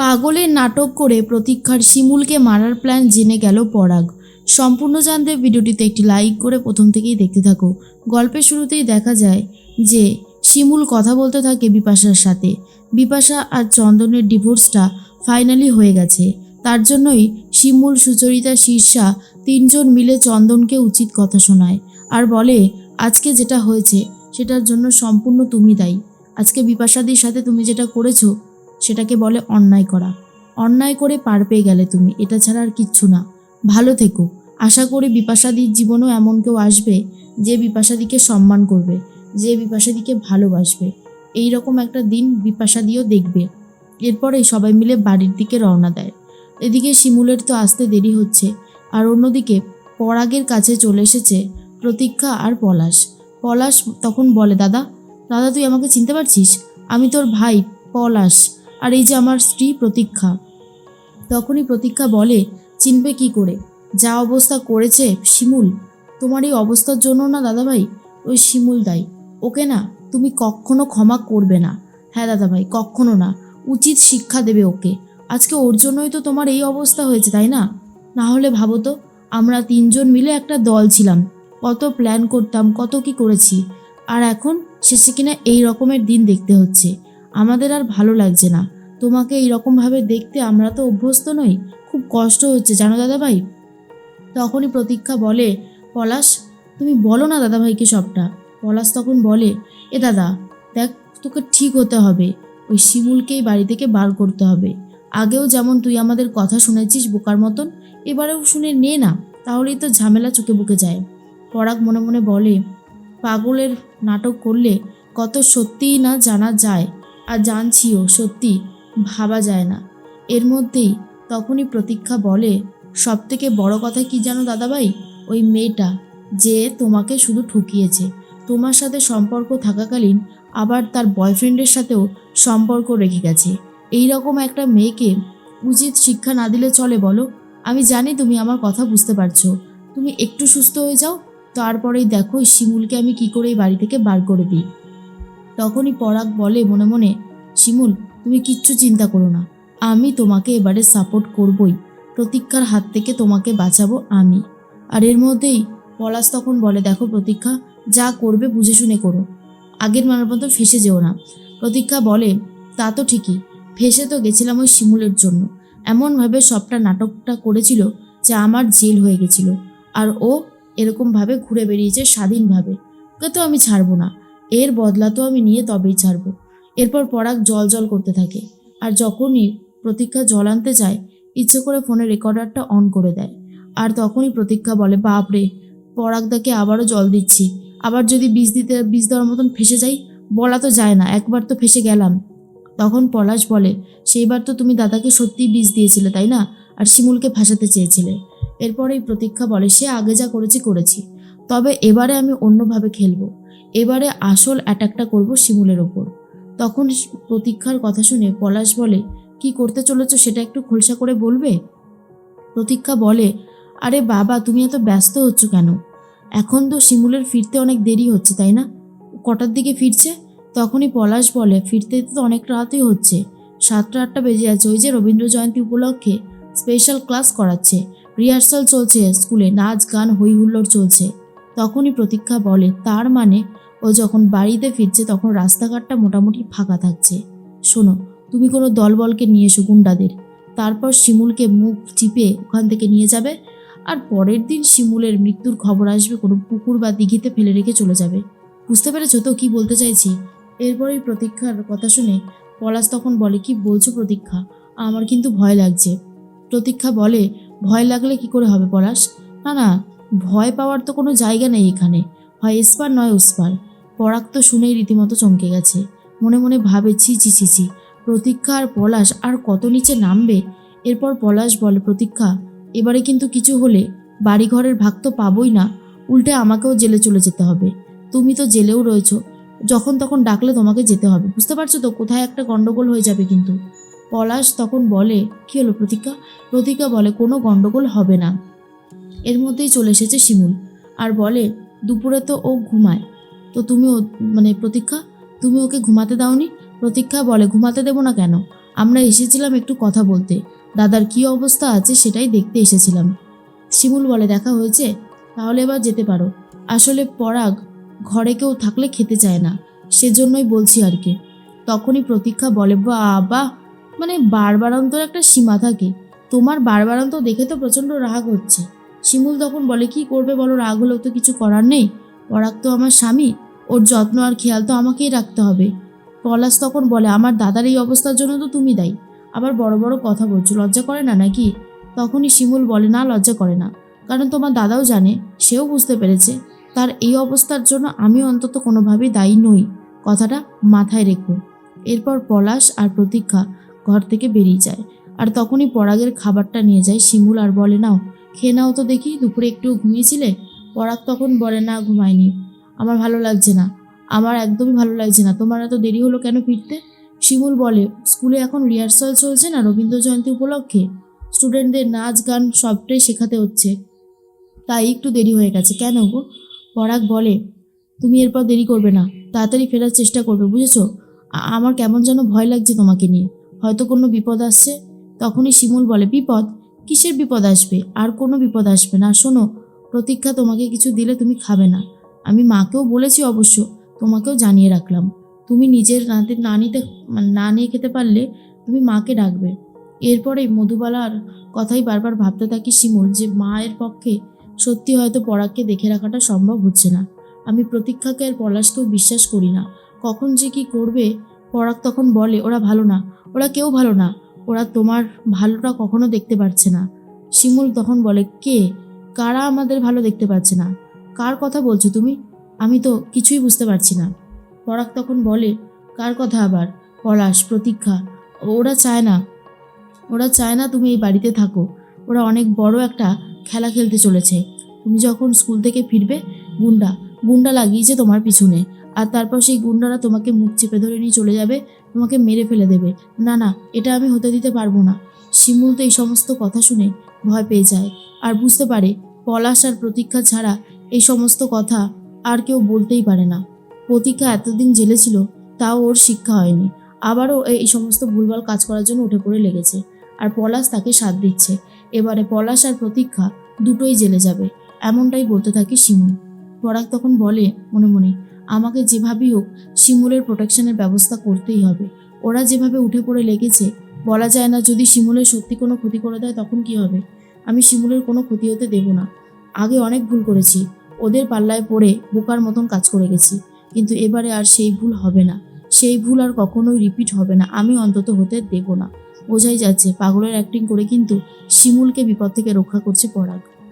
পাগলের নাটক করে প্রতীক্ষার শিমুলকে মারার প্ল্যান জেনে গেল পরাগ। সম্পূর্ণ জানতে ভিডিওটিতে একটি লাইক করে প্রথম থেকেই দেখতে থাকো। গল্পের শুরুতেই দেখা যায় যে শিমুল কথা বলতে থাকে বিপাশার সাথে। বিপাশা আর চন্দনের ডিভোর্সটা ফাইনালি হয়ে গেছে। তার জন্যই শিমুল, সুচরিতা শীর্ষা তিনজন মিলে চন্দনকে উচিত কথা শোনায় আর বলে, আজকে যেটা হয়েছে, সেটার জন্য সম্পূর্ণ তুমি দায়ী। আজকে বিপাশাদির সাথে তুমি যেটা করেছ সেটাকে বলে অন্যায় করা। অন্যায় করে পার পেয়ে গেলে তুমি, এটা ছাড়া আর কিচ্ছু না। ভালো থেকো। আশা করি বিপাশাদির জীবনেও এমন কেউ আসবে যে বিপাশাদিকে সম্মান করবে, যে বিপাশাদিকে ভালোবাসবে। এই রকম একটা দিন বিপাশাদিও দেখবে। এরপরে সবাই মিলে বাড়ির দিকে রওনা দেয়। এদিকে শিমুলের তো আসতে দেরি হচ্ছে। আর অন্যদিকে পরাগের কাছে চলে এসেছে প্রতীক্ষা আর পলাশ। পলাশ তখন বলে, দাদা দাদা, তুই আমাকে চিনতে পারছিস? আমি তোর ভাই, পলাশ। আর এই যে আমার স্ত্রী প্রতীক্ষা। তখনই প্রতীক্ষা বলে, চিনবে কি করে? যা অবস্থা করেছে শিমুল, তোমার এই অবস্থার জন্য না দাদাভাই? ওই শিমুল দায়ী ওকে না, তুমি কখনো ক্ষমা করবে না। হ্যাঁ দাদাভাই, কখনো না। উচিত শিক্ষা দেবে ওকে। আজকে ওর জন্যই তো তোমার এই অবস্থা হয়েছে, তাই না? না হলে ভাবো তো, আমরা তিনজন মিলে একটা দল ছিলাম। কত প্ল্যান করতাম, কত কি করেছি। আর এখন শেষে কিনা এই রকমের দিন দেখতে হচ্ছে। আমাদের আর ভালো লাগছে না। তোমাকে এই রকমভাবে দেখতে আমরা তো অভ্যস্ত নই। খুব কষ্ট হচ্ছে, জানো দাদাভাই? তখনই প্রতীক্ষা বলে, পলাশ, তুমি বলো না দাদাভাইকে সবটা। পলাশ তখন বলে, এ দাদা, দেখ, তোকে ঠিক হতে হবে। ওই শিমুলকেই বাড়ি থেকে বার করতে হবে। আগেও যেমন তুই আমাদের কথা শুনেছিস বোকার মতন, এবারেও শুনে নে না, তাহলেই তো ঝামেলা চোখে বুকে যায়। পরাগ মনে মনে বলে, পাগলের নাটক করলে কত সত্যিই না জানা যায়। আর জানছিও সত্যি ভাবা যায় না। এর মধ্যেই তখনই প্রতীক্ষা বলে সব থেকে বড় কথা কি জানো দাদাভাই? ওই মেয়েটা যে তোমাকে শুধু ঠুকিয়েছে। তোমার সাথে সম্পর্ক থাকাকালীন আবার তার বয়ফ্রেন্ডের সাথেও সম্পর্ক রেখে গেছে। এই রকম একটা মেয়েকে উচিত শিক্ষা না দিলে চলে বলো। আমি জানি তুমি আমার কথা বুঝতে পারছ। তুমি একটু সুস্থ হয়ে যাও, তারপরেই দেখো শিমুলকে আমি কি করে এই বাড়ি থেকে বার করে দিই। তখনই পরাগ বলে মনে মনে, শিমুল, তুমি কিচ্ছু চিন্তা করো না। আমি তোমাকে এবারে সাপোর্ট করবই। প্রতীক্ষার হাত থেকে তোমাকে বাঁচাবো আমি। আর এর মধ্যেই পলাশ তখন বলে, দেখো প্রতীক্ষা, যা করবে বুঝে শুনে করো। আগের মানের মতো ফেসে যেও না। প্রতীক্ষা বলে, তা তো ঠিকই। ফেসে তো গেছিলাম ওই শিমুলের জন্য। এমনভাবে সবটা নাটকটা করেছিল যে আমার জেল হয়ে গেছিল। আর ও এরকমভাবে ঘুরে বেরিয়েছে স্বাধীনভাবে। ওকে তো আমি ছাড়বো না। এর বদলা তো আমি নিয়ে তবেই ছাড়ব। এরপর পরাগ জল জল করতে থাকে আর যখনই প্রতীক্ষা জল আনতে যায়, ইচ্ছে করে ফোনের রেকর্ডারটা অন করে দেয়। আর তখনই প্রতীক্ষা বলে বাপরে পরাগদাকে আবারও জল দিচ্ছি। আবার যদি বীজ দিতে বীজ দেওয়ার মতন ফেসে যাই, বলা তো যায় না, একবার তো ফেসে গেলাম। তখন পলাশ বলে, সেইবার তো তুমি দাদাকে সত্যিই বীজ দিয়েছিলে, তাই না? আর শিমুলকে ফাঁসাতে চেয়েছিলে। এরপরেই প্রতীক্ষা বলে, সে আগে যা করেছি করেছি। তবে এবারে আমি অন্যভাবে খেলব। এবারে আসল অ্যাটাকটা করব শিমুলের ওপর। তখন প্রতীক্ষার কথা শুনে পলাশ বলে, কি করতে চলেছ সেটা একটু খোলসা করে বলবে? প্রতীক্ষা বলে, আরে বাবা, তুমি এত ব্যস্ত হচ্ছ কেন? এখন তো শিমুলের ফিরতে অনেক দেরি হচ্ছে, তাই না? কটার দিকে ফিরছে? তখনই পলাশ বলে, ফিরতে তো অনেক রাতই হচ্ছে। সাতটা আটটা বেজে যাচ্ছে ওই যে রবীন্দ্র জয়ন্তী উপলক্ষে স্পেশাল ক্লাস করাচ্ছে। রিহার্সাল চলছে স্কুলে। নাচ, গান হই হুল্লোড় চলছে। তখনই প্রতীক্ষা বলে, তার মানে ও যখন বাড়িতে ফিরছে তখন রাস্তাঘাটটা মোটামুটি ফাঁকা থাকছে। শোনো, তুমি কোনো দলবলকে নিয়ে এসো গুন্ডাদের। তারপর শিমুলকে মুখ চিপে ওখান থেকে নিয়ে যাবে আর পরের দিন শিমুলের মৃত্যুর খবর আসবে কোনো পুকুর বা দিঘিতে ফেলে রেখে চলে যাবে। বুঝতে পেরেছ তো কি বলতে চাইছি? এরপরেই প্রতীক্ষার কথা শুনে পলাশ তখন বলে, কি বলছো প্রতীক্ষা? আমার কিন্তু ভয় লাগছে। প্রতীক্ষা বলে, ভয় লাগলে কি করে হবে পলাশ? না না ভয় পাওয়ার তো কোনো জায়গা নেই এখানে। হয় এসপার নয় ওসপার। পরাগ তো শুনেই রীতিমতো চমকে গেছে। মনে মনে ভাবে, ছি ছি ছি ছি। প্রতীক্ষা আর পলাশ আর কত নিচে নামবে? এরপর পলাশ বলে, প্রতীক্ষা, এবারে কিন্তু কিছু হলে বাড়িঘরের ভাগ তো পাবোই না। উল্টে আমাকেও জেলে চলে যেতে হবে। তুমি তো জেলেও রয়েছো। যখন তখন ডাকলে তোমাকে যেতে হবে। বুঝতে পারছ তো? কোথায় একটা গন্ডগোল হয়ে যাবে কিন্তু। পলাশ তখন বলে, কি হলো প্রতীক্ষা? প্রতীক্ষা বলে, কোনো গন্ডগোল হবে না। এর মধ্যেই চলে এসেছে শিমুল আর বলে, দুপুরে তো ও ঘুমায়। তো তুমি মানে প্রতীক্ষা, তুমি ওকে ঘুমাতে দাওনি? প্রতীক্ষা বলে, ঘুমাতে দেবো না কেন? আমরা এসেছিলাম একটু কথা বলতে। দাদার কি অবস্থা আছে সেটাই দেখতে এসেছিলাম। শিমুল বলে, দেখা হয়েছে। তাহলে এবার যেতে পারো। আসলে পরাগ ঘরে কেউ থাকলে খেতে চায় না। সেজন্যই বলছি আর কি। তখনই প্রতীক্ষা বলে, বাবা মানে বারবারন্তর একটা সীমা থাকে। তোমার বারবারন্ত দেখে তো প্রচণ্ড রাগ হচ্ছে। শিমুল তখন বলে, কি করবে বলো? রাগ হলেও তো কিছু করার নেই। পরাগ তো আমার স্বামী। ওর যত্ন আর খেয়াল তো আমাকেই রাখতে হবে। পলাশ তখন বলে, আমার দাদার এই অবস্থার জন্য তো তুমি দায়ী। আবার বড় বড় কথা বলছো, লজ্জা করে না নাকি? তখনই শিমুল বলে, না, লজ্জা করে না। কারণ তোমার দাদাও জানে, সেও বুঝতে পেরেছে। তার এই অবস্থার জন্য আমি অন্তত কোনোভাবেই দায়ী নই। কথাটা মাথায় রেখো। এরপর পলাশ আর প্রতীক্ষা ঘর থেকে বেরিয়ে যায়। আর তখনই পরাগের খাবারটা নিয়ে যায় শিমুল আর বলে, নাও খেয়ে নাও তো দেখি, দুপুরে একটু ঘুমিয়েছিলে? পরাগ তখন বলে, না ঘুমায়নি আমার ভালো লাগছে না। আমার একদমই ভালো লাগছে না। তোমার এত দেরি হলো কেন ফিরতে? শিমুল বলে, স্কুলে এখন রিহার্সাল চলছে না রবীন্দ্র জয়ন্তী উপলক্ষে? স্টুডেন্টদের নাচ, গান সবটাই শেখাতে হচ্ছে। তাই একটু দেরি হয়ে গেছে। কেন গো? পরাগ বলে, তুমি এরপর দেরি করবে না। তাড়াতাড়ি ফেরার চেষ্টা করবে, বুঝেছ? আমার কেমন যেন ভয় লাগছে তোমাকে নিয়ে। হয়তো কোনো বিপদ আসছে? তখনই শিমুল বলে, বিপদ? কিসের বিপদ আসবে? আর কোনো বিপদ আসবে না। শোনো, প্রতীক্ষা তোমাকে কিছু দিলে তুমি খাবে না। আমি মাকেও বলেছি অবশ্য, তোমাকেও জানিয়ে রাখলাম। তুমি নিজের রাতে না নিতে মানে না নিয়ে খেতে পারলে তুমি মাকে ডাকবে। এরপরে মধুবালার কথাই বারবার ভাবতে থাকি শিমুল যে মায়ের পক্ষে সত্যি হয়তো পরাগকে দেখে রাখাটা সম্ভব হচ্ছে না। আমি প্রতীক্ষাকে আর পলাশকেও বিশ্বাস করি না। কখন যে কি করবে, পরাগ তখন বলে, ওরা ভালো না। ওরা কেউ ভালো না। ওরা তোমার ভালোটা কখনো দেখতে পারছে না। শিমুল তখন বলে, কে? কারা আমাদের ভালো দেখতে পাচ্ছে না? কার কথা বলছো তুমি? আমি তো কিছুই বুঝতে পারছি না। পরাগ তখন বলে, কার কথা আবার? পলাশ, প্রতীক্ষা, ওরা চায় না। ওরা চায় না তুমি এই বাড়িতে থাকো। ওরা অনেক বড় একটা খেলা খেলতে চলেছে। তুমি যখন স্কুল থেকে ফিরবে, গুন্ডা গুন্ডা লাগিয়েছে তোমার পিছনে। আর তারপর সেই গুন্ডারা তোমাকে মুখ চেপে ধরে নিয়ে চলে যাবে তোমাকে মেরে ফেলে দেবে। না না, এটা আমি হতে দিতে পারব না। শিমুল তো এই সমস্ত কথা শুনে ভয় পেয়ে যায়। আর বুঝতে পারে, পলাশ আর প্রতীক্ষা ছাড়া এই সমস্ত কথা আর কেউ বলতেই পারে না। প্রতীক্ষা এতদিন জেলে ছিল, তাও ওর শিক্ষা হয়নি। আবারও এই সমস্ত ভুলভাল কাজ করার জন্য উঠে পড়ে লেগেছে। আর পলাশ তাকে সাথ দিচ্ছে। এবারে পলাশ আর প্রতীক্ষা দুটোই জেলে যাবে, এমনটাই বলতে থাকে শিমুল। পরাগ তখন বলে মনে মনে আমাকে যেভাবেই হোক শিমুলের প্রোটেকশনের ব্যবস্থা করতেই হবে। ওরা যেভাবে উঠে পড়ে লেগেছে, বলা যায় না যদি শিমুলের সত্যি কোনো ক্ষতি করে দেয় তখন কি হবে? আমি শিমুলের কোনো ক্ষতি হতে দেব না। আগে অনেক ভুল করেছি, ওদের পাল্লায় পড়ে বোকার মতন কাজ করে গেছি। কিন্তু এবারে আর সেই ভুল হবে না। সেই ভুল আর কখনোই রিপিট হবে না। আমি অন্তত হতে দেব না। বোঝাই যাচ্ছে, পাগলের অ্যাক্টিং করে কিন্তু শিমুলকে বিপদ থেকে রক্ষা করছে পরাগ।